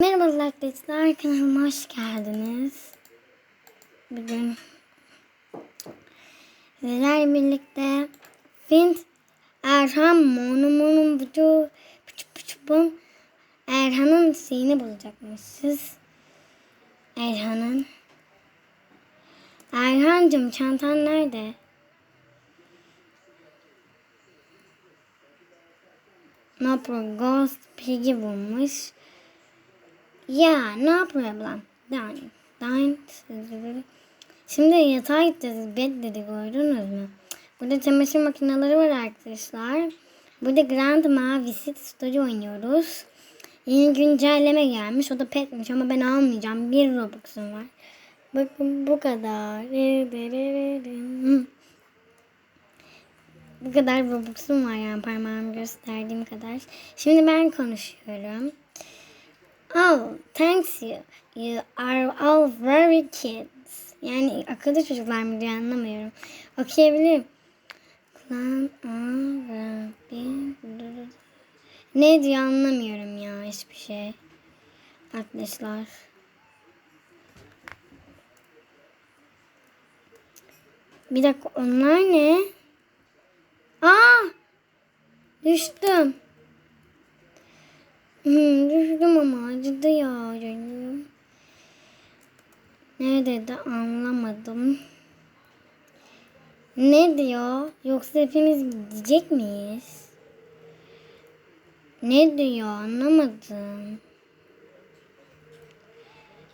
Merhaba arkadaşlar kanalıma hoş geldiniz. Bugün sizlerle birlikte Fint Erhan Monu Monu Bucu Puçu Puçu Bum Erhan'ın şeyini bulacakmışız. Erhan'ın Erhan'cım çantan nerede? No Pro Ghost Piggy bulmuş. Ya no problem. Dine. Dine. Şimdi yatağa gideceğiz. Bed dedi gördünüz mü? Burada çamaşır makineleri var arkadaşlar. Burada Grand Mavisit Story oynuyoruz. Yeni güncelleme gelmiş. O da petmiş ama ben almayacağım. Bir Robux'um var. Bakın bu kadar. Bu kadar Robux'um var yani parmağımı gösterdiğim kadar. Şimdi ben konuşuyorum. Oh, thanks you. You are all very kids. Yani akıllı çocuklar mı diye anlamıyorum. Okuyabilirim. Clan. Ne diyor anlamıyorum ya hiçbir şey. Arkadaşlar. Bir dakika onlar ne? Aa! Düştüm. Hmm, düştüm ama acıdı ya. Ne dedi anlamadım. Ne diyor? Yoksa hepimiz gidecek miyiz? Ne diyor anlamadım.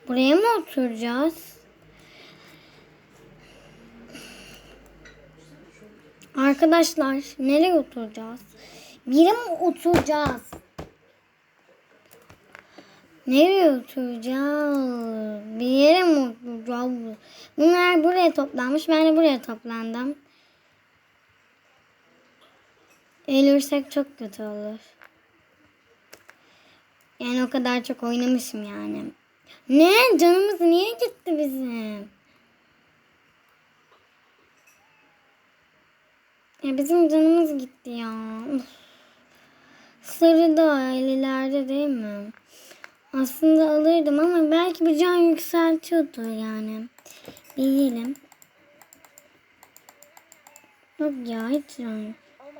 Buraya mı oturacağız? Arkadaşlar nereye oturacağız? Bir yere mi oturacağız? Nereye oturacağız? Bir yere mi oturacağız? Bunlar buraya toplanmış. Ben de buraya toplandım. Ölürsek çok kötü olur. Yani o kadar çok oynamışım yani. Ne? Canımız niye gitti bizim? Ya bizim canımız gitti ya. Uf. Sarı da ailelerde değil mi? Aslında alırdım ama belki bir can yükseltiyordur yani. Bilelim. Yok ya hiç can. Oh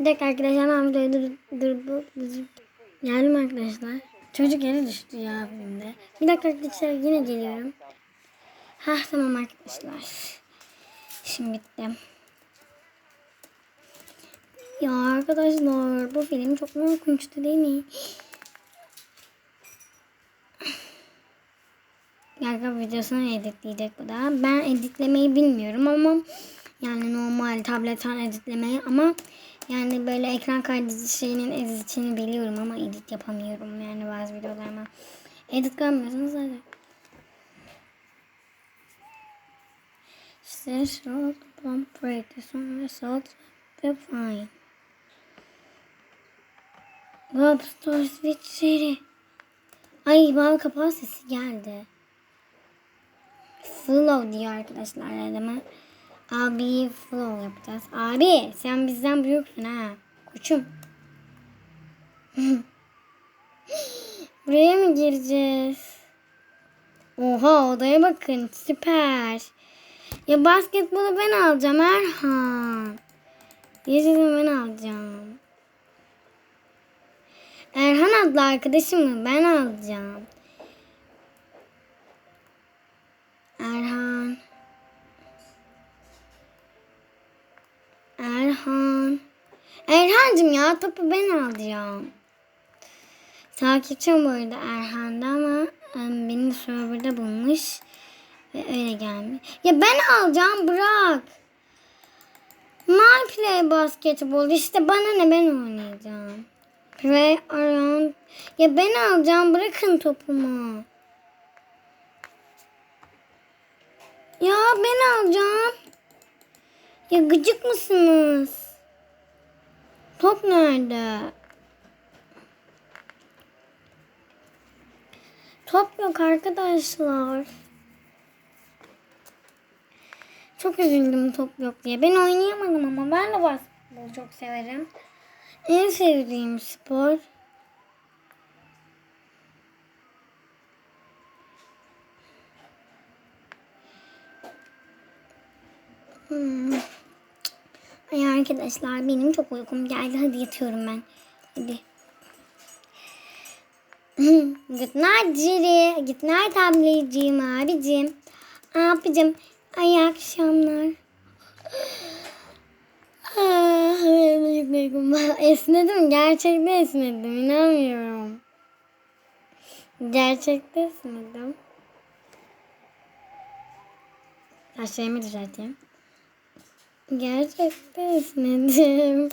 Bir dakika arkadaşlar hemen videoyu dur, dur, dur, dur. Geldim arkadaşlar. Çocuk yere düştü ya filmde. Bir dakika arkadaşlar yine geliyorum. Hah tamam arkadaşlar. Şimdi bitti. Ya arkadaşlar bu film çok korkunçtu değil mi? Yargı videosunu editleyecek bu da. Ben editlemeyi bilmiyorum ama yani normal tabletten editlemeyi ama yani böyle ekran kaydı şeyinin editini biliyorum ama edit yapamıyorum yani bazı videolarıma. Edit görmüyorsunuz zaten. İşte salt, pump rate, sonra salt ve fine. Web store switch seri. Ay bal kapağı sesi geldi. Flow diyor arkadaşlar adama. Abi flow yapacağız. Abi sen bizden büyüksün ha. Koçum. Buraya mı gireceğiz? Oha odaya bakın süper. Ya basketbolu ben alacağım Erhan. Yaşasın ben alacağım. Erhan adlı arkadaşımı ben alacağım. Erhan. Erhan. Erhan'cım ya topu ben alacağım. Takipçim bu arada Erhan'da ama em, benim serverda bulmuş. Ve öyle gelmiş. Ya ben alacağım bırak. My play basketbol işte bana ne ben oynayacağım. Play around. Ya ben alacağım bırakın topumu. Ya ben alacağım. Ya gıcık mısınız? Top nerede? Top yok arkadaşlar. Çok üzüldüm top yok diye. Ben oynayamadım ama ben de basketbolu çok severim. En sevdiğim spor. Hmm. Ay arkadaşlar benim çok uykum geldi. Hadi yatıyorum ben. Hadi. Good night Ciri. Good night ablacığım, abicim. Abicim. Ay akşamlar. Ah, benim çok uykum var. Esnedim. Gerçekten esnedim. İnanmıyorum. Gerçekten esnedim. Saçlarımı düzelteyim. Gerçekten esnedim.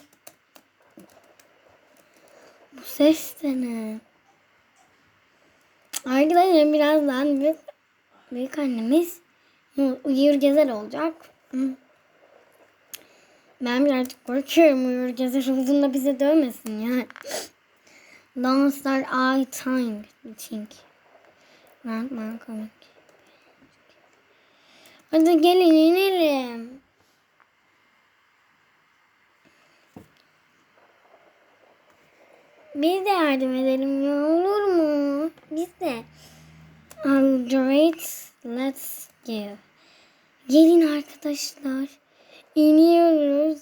Bu ses de ne? Arkadaşlar birazdan büyük, büyük annemiz uyur gezer olacak. Hı. Ben birazcık korkuyorum uyur gezer olduğunda bize dövmesin eye time, I think. Grandma coming. Hadi gelin inelim. Biz de yardım edelim ya olur mu? Biz de. Alright, let's go. Gelin arkadaşlar. İniyoruz.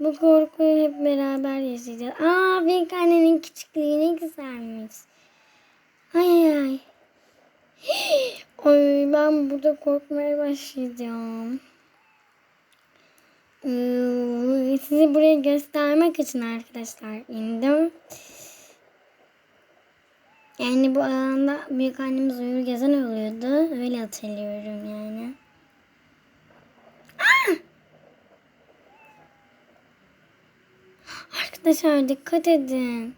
Bu korkuyu hep beraber yaşayacağız. Aa büyük annenin küçüklüğü ne güzelmiş. Ay ay ay. Ay ben burada korkmaya başlayacağım. Ee, Sizi buraya göstermek için arkadaşlar indim. Yani bu alanda büyük annemiz uyur gezen oluyordu. Öyle hatırlıyorum yani. Aa! Arkadaşlar dikkat edin.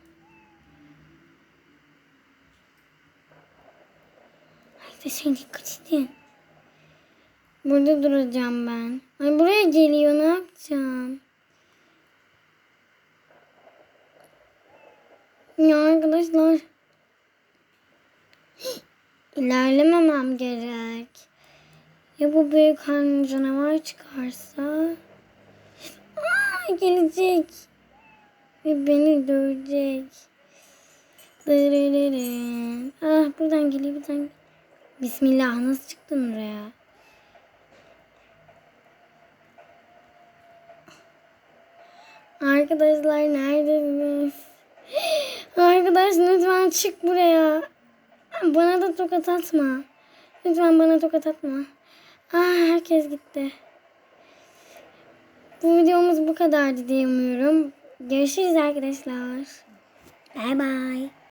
Arkadaşlar dikkat edin. Burada duracağım ben. Ay buraya geliyor ne yapacağım? Ya arkadaşlar. İlerlememem gerek. Ya bu büyük hanım canavar çıkarsa? Aa, gelecek. Ve beni dövecek. Dırırırın. Ah buradan geliyor buradan. Bismillah nasıl çıktın oraya? Arkadaşlar neredesiniz? Arkadaş lütfen çık buraya. Bana da tokat atma. Lütfen bana tokat atma. Ah herkes gitti. Bu videomuz bu kadardı diye umuyorum. Görüşürüz arkadaşlar. Bye bye.